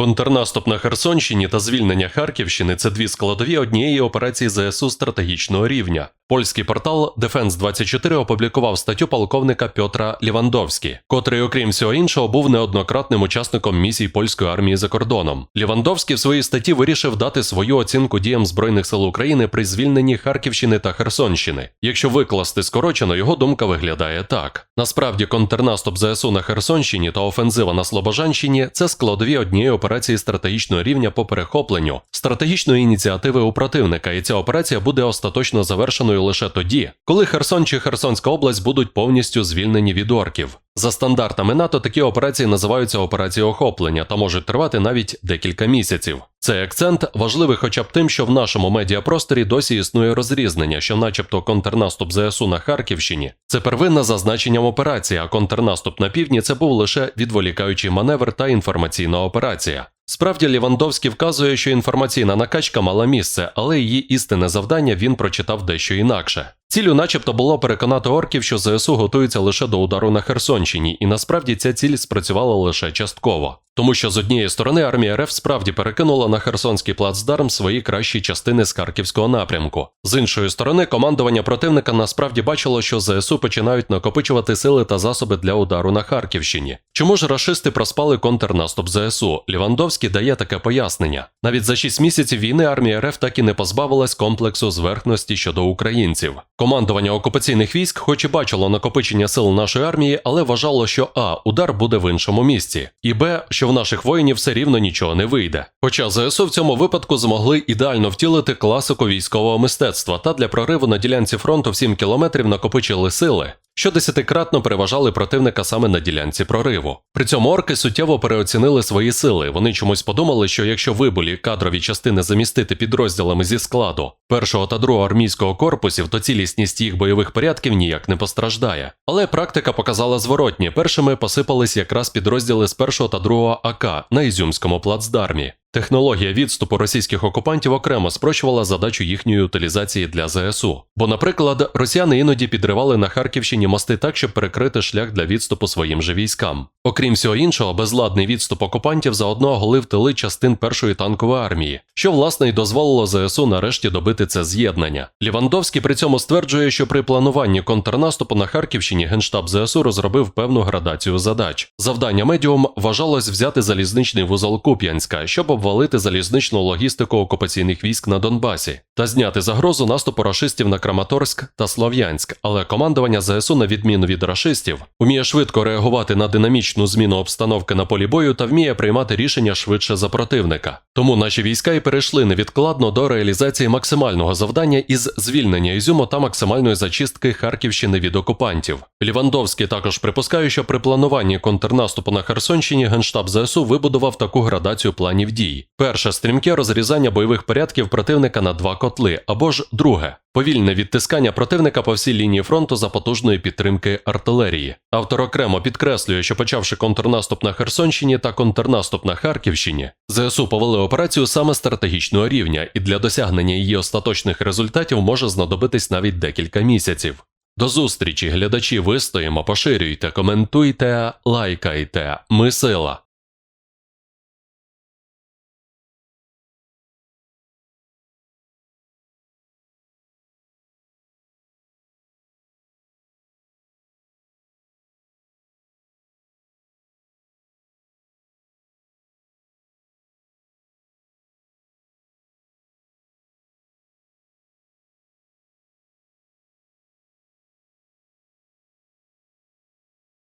Контрнаступ на Херсонщині та звільнення Харківщини це дві складові однієї операції ЗСУ стратегічного рівня. Польський портал Defense 24 опублікував статтю полковника Пьотра Лівандовські, котрий, окрім всього іншого, був неоднократним учасником місій польської армії за кордоном. Лівандовський в своїй статті вирішив дати свою оцінку діям Збройних сил України при звільненні Харківщини та Херсонщини. Якщо викласти скорочено, його думка виглядає так: насправді, контрнаступ ЗСУ на Херсонщині та офензива на Слобожанщині це складові однієї операції стратегічного рівня по перехопленню стратегічної ініціативи у противника, і ця операція буде остаточно завершеною лише тоді, коли Херсон чи Херсонська область будуть повністю звільнені від орків. За стандартами НАТО такі операції називаються операції охоплення та можуть тривати навіть декілька місяців. Цей акцент важливий хоча б тим, що в нашому медіапросторі досі існує розрізнення, що, начебто, контрнаступ ЗСУ на Харківщині це первинна за значенням операція, а контрнаступ на півдні це був лише відволікаючий маневр та інформаційна операція. Справді Лівандовський вказує, що інформаційна накачка мала місце, але її істинне завдання він прочитав дещо інакше. Цілю, начебто, було переконати орків, що ЗСУ готується лише до удару на Херсонщині, і насправді ця ціль спрацювала лише частково. Тому що з однієї сторони армія РФ справді перекинула на Херсонський плацдарм свої кращі частини з харківського напрямку. З іншої сторони, командування противника насправді бачило, що ЗСУ починають накопичувати сили та засоби для удару на Харківщині. Чому ж рашисти проспали контрнаступ ЗСУ? Лівандовський дає таке пояснення. Навіть за 6 місяців війни армія РФ так і не позбавилась комплексу зверхності щодо українців. Командування окупаційних військ, хоч і бачило накопичення сил нашої армії, але вважало, що а. Удар буде в іншому місці, і б. що в наших воїнів все рівно нічого не вийде. Хоча ЗСУ в цьому випадку змогли ідеально втілити класику військового мистецтва та для прориву на ділянці фронту в 7 кілометрів накопичили сили. Що десятикратно переважали противника саме на ділянці прориву. При цьому орки суттєво переоцінили свої сили. Вони чомусь подумали, що якщо вибулі кадрові частини замістити підрозділами зі складу першого та другого армійського корпусів, то цілісність їх бойових порядків ніяк не постраждає. Але практика показала зворотні. Першими посипались якраз підрозділи з першого та другого АК на Ізюмському плацдармі. Технологія відступу російських окупантів окремо спрощувала задачу їхньої утилізації для ЗСУ. Бо, наприклад, росіяни іноді підривали на Харківщині мости так, щоб перекрити шлях для відступу своїм же військам. Окрім всього іншого, безладний відступ окупантів заодно оголив тили частин першої танкової армії, що власне й дозволило ЗСУ нарешті добити це з'єднання. Лівандовський при цьому стверджує, що при плануванні контрнаступу на Харківщині генштаб ЗСУ розробив певну градацію задач. Завдання медіум вважалось взяти залізничний вузол Куп'янська, щоб обвалити залізничну логістику окупаційних військ на Донбасі та зняти загрозу наступу рашистів на Краматорськ та Слов'янськ. Але командування ЗСУ, на відміну від рашистів, уміє швидко реагувати на динамічну зміну обстановки на полі бою та вміє приймати рішення швидше за противника. Тому наші війська і перейшли невідкладно до реалізації максимального завдання із звільнення Ізюму та максимальної зачистки Харківщини від окупантів. Лівандовський також припускає, що при плануванні контрнаступу на Херсонщині генштаб ЗСУ вибудував таку градацію планів дій. Перше стрімке розрізання бойових порядків противника на два котли, або ж друге повільне відтискання противника по всій лінії фронту за потужної підтримки артилерії. Автор окремо підкреслює, що почавши контрнаступ на Херсонщині та контрнаступ на Харківщині, ЗСУ повели операцію саме стратегічного рівня, і для досягнення її остаточних результатів може знадобитись навіть декілька місяців. До зустрічі, глядачі, вистоїмо, поширюйте, коментуйте, лайкайте. Ми сила.